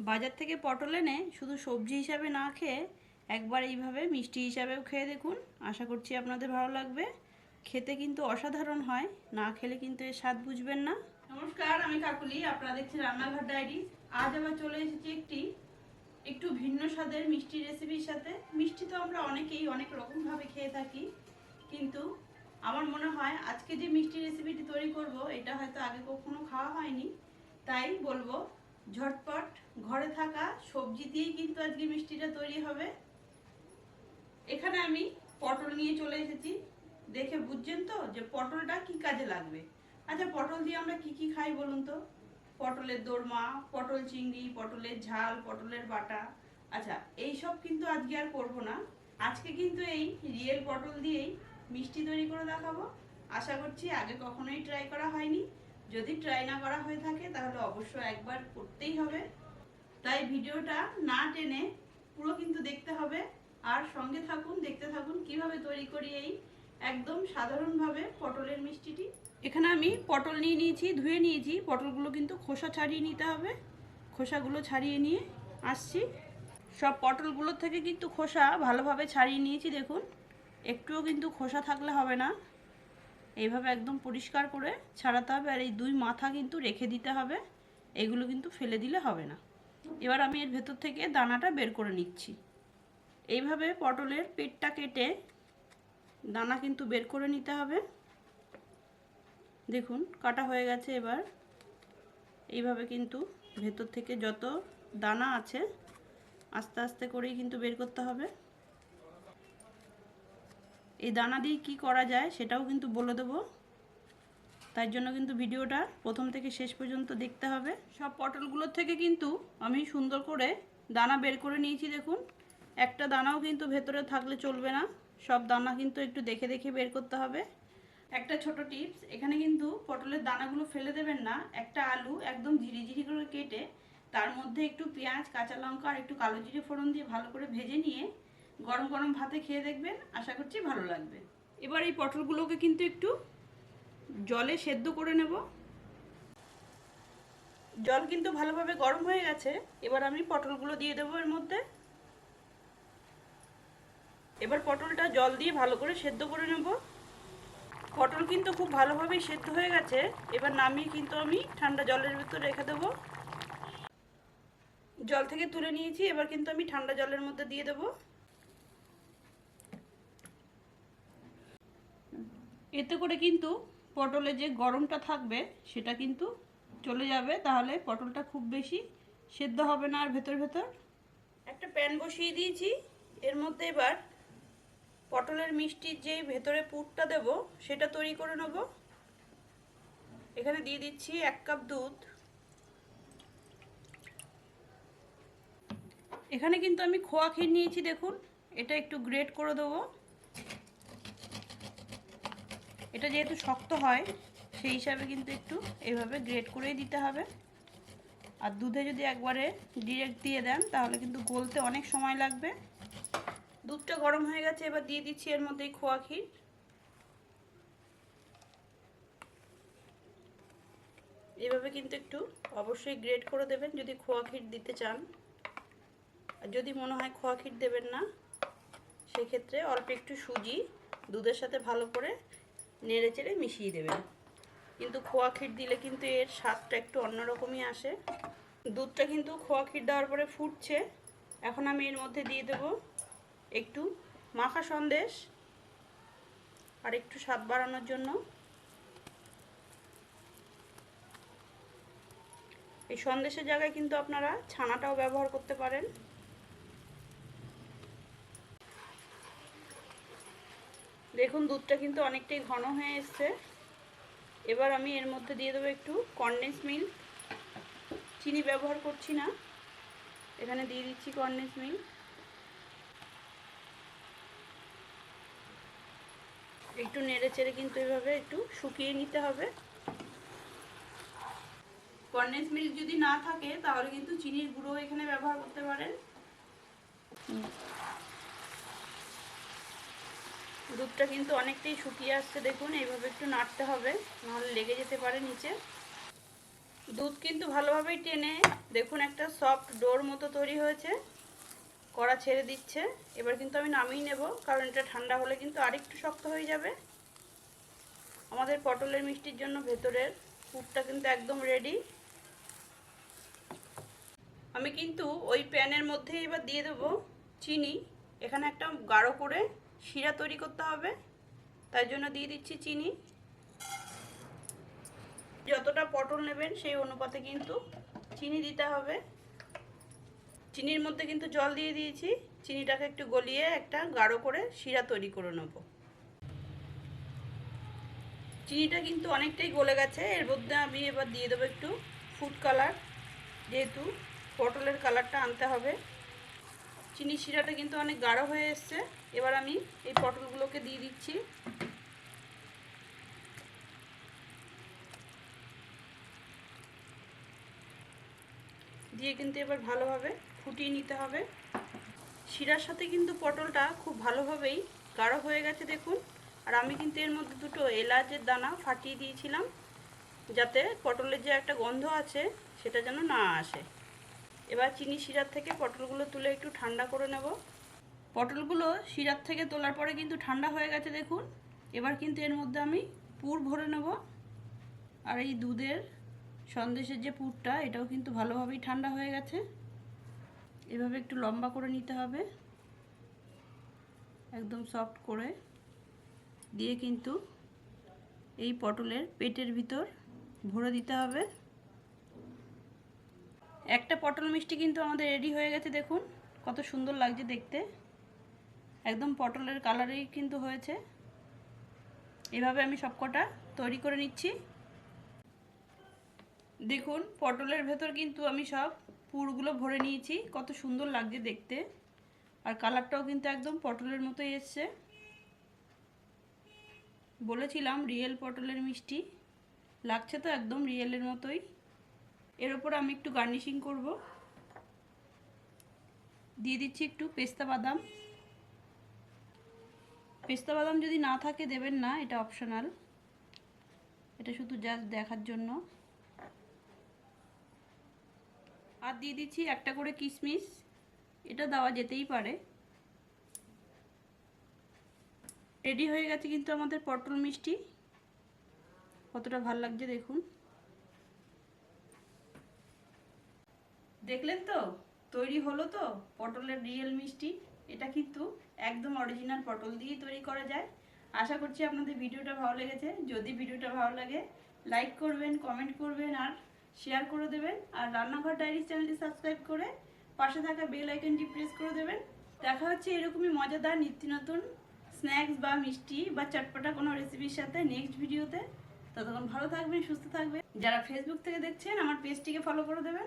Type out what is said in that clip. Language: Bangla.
বাজার থেকে পটল এনে শুধু সবজি হিসাবে না খেয়ে একবার এইভাবে মিষ্টি হিসাবেও খেয়ে দেখুন। আশা করছি আপনাদের ভালো লাগবে। খেতে কিন্তু অসাধারণ হয়, না খেলে কিন্তু এর স্বাদ বুঝবেন না। নমস্কার, আমি কাকুলি, আপনারা দেখছেন রান্নাঘর ডায়েরি। আজ আবার চলে এসেছি একটি, একটু ভিন্ন স্বাদের মিষ্টি রেসিপির সাথে। মিষ্টি তো আমরা অনেকেই অনেক রকমভাবে খেয়ে থাকি, কিন্তু আমার মনে হয় আজকে যে মিষ্টি রেসিপিটি তৈরি করব, এটা হয়তো আগে কখনো খাওয়া হয়নি। তাই বলব ঝটপট ঘরে থাকা সবজি দিয়েই কিন্তু আজকে মিষ্টিটা তৈরি হবে। এখানে আমি পটল নিয়ে চলে এসেছি। দেখে বুঝছেন তো যে পটলটা কি কাজে লাগবে? আচ্ছা পটল দিয়ে আমরা কি কি খাই বলুন তো? পটলের দোরমা, পটল চিংড়ি, পটলের ঝাল, পটলের বাটা। আচ্ছা এই সব কিন্তু আজকে আর করব না। আজকে কিন্তু এই রিয়েল পটল দিয়েই মিষ্টি তৈরি করে দেখাবো। আশা করছি আগে কখনোই ট্রাই করা হয়নি। যদি ট্রাই না করা হয়ে থাকে, তাহলে অবশ্য একবার করতেই হবে। তাই ভিডিওটা না টেনে পুরো কিন্তু দেখতে হবে। আর সঙ্গে থাকুন, দেখতে থাকুন কীভাবে তৈরি করি এই একদম সাধারণভাবে পটলের মিষ্টিটি। এখানে আমি পটল নিয়ে নিয়েছি, ধুয়ে নিয়েছি। পটলগুলো কিন্তু খোসা ছাড়িয়ে নিতে হবে। খোসাগুলো ছাড়িয়ে নিয়ে আসছি। সব পটলগুলোর থেকে কিন্তু খোসা ভালোভাবে ছাড়িয়ে নিয়েছি, দেখুন। একটুও কিন্তু খোসা থাকলে হবে না। এইভাবে একদম পরিষ্কার করে ছাড়াতে হবে আর এই দুই মাথা কিন্তু রেখে দিতে হবে। এগুলো কিন্তু ফেলে দিলে হবে না। এবার আমি এর ভেতর থেকে দানাটা বের করে নিচ্ছি। এইভাবে পটলের পেটটা কেটে দানা কিন্তু বের করে নিতে হবে। দেখুন, কাটা হয়ে গেছে এবার। এইভাবে কিন্তু ভেতর থেকে যত দানা আছে, আস্তে আস্তে করেই কিন্তু বের করতে হবে। এই দানা দিয়ে কি করা যায় সেটাও কিন্তু বলে দেবো। তার জন্য কিন্তু ভিডিওটা প্রথম থেকে শেষ পর্যন্ত দেখতে হবে। সব পটলগুলোর থেকে কিন্তু আমি সুন্দর করে দানা বের করে নিয়েছি দেখুন। একটা দানাও কিন্তু ভেতরে থাকলে চলবে না। সব দানা কিন্তু একটু দেখে দেখে বের করতে হবে। একটা ছোট টিপস, এখানে কিন্তু পটলের দানাগুলো ফেলে দেবেন না। একটা আলু একদম ঝিরিঝিরি করে কেটে তার মধ্যে একটু পেঁয়াজ, কাঁচা লঙ্কা আর একটু কালো জিরে ফোড়ন দিয়ে ভালো করে ভেজে নিয়ে গরম গরম ভাতে খেয়ে দেখবেন আশা করছি ভালো লাগবে। এবার এই পটলগুলোকে কিন্তু একটু জলে সেদ্ধ করে নেব। জল কিন্তু ভালোভাবে গরম হয়ে গেছে এবার আমি পটলগুলো দিয়ে দেবো এর মধ্যে। এবার পটলটা জল দিয়ে ভালো করে সেদ্ধ করে নেব। পটল কিন্তু খুব ভালোভাবেই সেদ্ধ হয়ে গেছে এবার নামিয়ে কিন্তু আমি ঠান্ডা জলের ভিতর রেখে দেব। জল থেকে তুলে নিয়েছি এবার কিন্তু আমি ঠান্ডা জলের মধ্যে দিয়ে দেব। এতে করে কিন্তু পটলে যে গরমটা থাকবে, সেটা কিন্তু চলে যাবে। তাহলে পটলটা খুব বেশি সেদ্ধ হবে না আর ভেতর ভেতর। একটা প্যান বসিয়ে দিয়েছি। এর মধ্যে এবার পটলের মিষ্টির যে ভেতরে পুরটা দেব, সেটা তৈরি করে নেব। এখানে দিয়ে দিচ্ছি এক কাপ দুধ। এখানে কিন্তু আমি খোয়া খেয়ে নিয়েছি, দেখুন। এটা একটু গ্রেট করে দেবো। এটা যেহেতু শক্ত হয়, সেই হিসাবে কিন্তু একটু এইভাবে গ্রেট করেই দিতে হবে। আর দুধে যদি একবারে ডিরেক্ট দিয়ে দেন, তাহলে কিন্তু গলতে অনেক সময় লাগবে। দুধটা গরম হয়ে গেছে, এবার দিয়ে দিচ্ছি এর মধ্যেই খোয়া ক্ষীর। এভাবে কিন্তু একটু অবশ্যই গ্রেট করে দেবেন, যদি খোয়া ক্ষীর দিতে চান। আর যদি মনে হয় খোয়া ক্ষীর দেবেন না, সেক্ষেত্রে অল্প একটু সুজি, দুধের সাথে ভালো করে নেড়ে চেড়ে মিশিয়ে দেবেন কিন্তু খোয়া ক্ষীর দিলে কিন্তু এর স্বাদটা একটু অন্যরকমই আসে। দুধটা কিন্তু খোয়া ক্ষীর দেওয়ার পরে ফুটছে। এখন আমি এর মধ্যে দিয়ে দেব একটু মাখা সন্দেশ আর একটু স্বাদ বাড়ানোর জন্য। এই সন্দেশের জায়গায় কিন্তু আপনারা ছানাটাও ব্যবহার করতে পারেন। দেখুন, দুধটা কিন্তু অনেকটাই ঘন হয়ে এসছে। এবার আমি এর মধ্যে দিয়ে দেবো একটু কন্ডেন্স মিল্ক চিনি ব্যবহার করছি না। এখানে দিয়ে দিচ্ছি কন্ডেন্স মিল্ক একটু নেড়ে চেড়ে কিন্তু এভাবে একটু শুকিয়ে নিতে হবে। কন্ডেন্স মিল্ক যদি না থাকে, তাহলে কিন্তু চিনির গুঁড়ো এখানে ব্যবহার করতে পারেন। দুধটা কিন্তু অনেকটাই শুকিয়ে আসছে, দেখুন। এইভাবে একটু নাড়তে হবে, নাহলে লেগে যেতে পারে নিচে। দুধ কিন্তু ভালোভাবেই টেনে, দেখুন একটা সফট ডোর মতো তৈরি হয়েছে, কড়া ছেড়ে দিচ্ছে। এবার কিন্তু আমি নামিয়ে নেব, কারণ এটা ঠান্ডা হলে কিন্তু আরেকটু শক্ত হয়ে যাবে। আমাদের পটলের মিষ্টির জন্য ভেতরের পুরটা কিন্তু একদম রেডি আমি কিন্তু ওই প্যানের মধ্যে এবার দিয়ে দেবো চিনি। এখানে একটা গাঢ় করে শিরা তৈরি করতে হবে। তাই জন্য দিয়ে দিচ্ছি চিনি। যতটা পটল নেবেন সেই অনুপাতে কিন্তু চিনি দিতে হবে। চিনির মধ্যে কিন্তু জল দিয়ে দিয়েছি। চিনিটাকে একটু গলিয়ে একটা গাঢ় করে শিরা তৈরি করে নেব। চিনিটা কিন্তু অনেকটাই গলে গেছে। এর মধ্যে আমি এবার দিয়ে দেবো একটু ফুড কালার যেহেতু পটলের কালারটা আনতে হবে। চিনি শিরাটা কিন্তু অনেক গাঢ় হয়ে এসছে। এবার আমি এই পটলগুলোকে দিয়ে দিচ্ছি। দিয়ে কিন্তু এবার ভালোভাবে ফুটিয়ে নিতে হবে। শিরার সাথে কিন্তু পটলটা খুব ভালোভাবেই গাঢ় হয়ে গেছে, দেখুন। আর আমি কিন্তু এর মধ্যে দুটো এলাচের দানা ফাটিয়ে দিয়েছিলাম, যাতে পটলের যে একটা গন্ধ আছে, সেটা যেন না আসে। এবার চিনি শিরার থেকে পটলগুলো তুলে একটু ঠান্ডা করে নেব। পটলগুলো শিরার থেকে তোলার পরে কিন্তু ঠান্ডা হয়ে গেছে দেখুন। এবার কিন্তু এর মধ্যে আমি পুর ভরে নেব। আর এই দুধের সন্দেশের যে পুরটা, এটাও কিন্তু ভালোভাবেই ঠান্ডা হয়ে গেছে। এভাবে একটু লম্বা করে নিতে হবে। একদম সফট করে। দিয়ে কিন্তু এই পটলের পেটের ভিতর ভরে দিতে হবে। একটা পটল মিষ্টি কিন্তু আমাদের রেডি হয়ে গেছে, দেখুন। কত সুন্দর লাগছে দেখতে। একদম পটলের কালারেই কিন্তু হয়েছে। এভাবে আমি সবকটা তৈরি করে নিচ্ছি। দেখুন, পটলের ভেতর কিন্তু আমি সব পুরগুলো ভরে নিয়েছি। কত সুন্দর লাগছে দেখতে। আর কালারটাও কিন্তু একদম পটলের মতোই এসছে। বলেছিলাম রিয়েল পটলের মিষ্টি। লাগছে তো একদম রিয়েলের মতোই। এর ওপর আমি একটু গার্নিশিং করব। দিয়ে দিচ্ছি একটু পেস্তা বাদাম। পেস্তা বাদাম যদি না থাকে দেবেন না, এটা অপশনাল। এটা শুধু জাস্ট দেখার জন্য। আর দিয়ে দিচ্ছি একটা করে কিশমিশ এটা দেওয়া যেতেই পারে। রেডি হয়ে গেছে কিন্তু আমাদের পটল মিষ্টি। কতটা ভালো লাগছে দেখুন। দেখলেন তো? তৈরি হলো তো? পটলের রিয়েল মিষ্টি। এটা কিন্তু একদম অরিজিনাল পটল দিয়েই তৈরি করা যায়। আশা করছি আপনাদের ভিডিওটা ভালো লেগেছে। যদি ভিডিওটা ভালো লাগে লাইক করবেন কমেন্ট করবেন আর শেয়ার করে দেবেন। আর রান্নাঘর ডায়েরি চ্যানেলটি সাবস্ক্রাইব করে পাশে থাকা বেল আইকনটি প্রেস করে দেবেন। দেখা হচ্ছে এরকমই মজাদার নিত্য নতুন স্ন্যাক্স বা মিষ্টি বা চটপটা কোনো রেসিপির সাথে নেক্সট ভিডিওতে ততক্ষণ ভালো থাকবেন, সুস্থ থাকবেন। যারা ফেসবুক থেকে দেখছেন, আমার পেজটিকে ফলো করে দেবেন।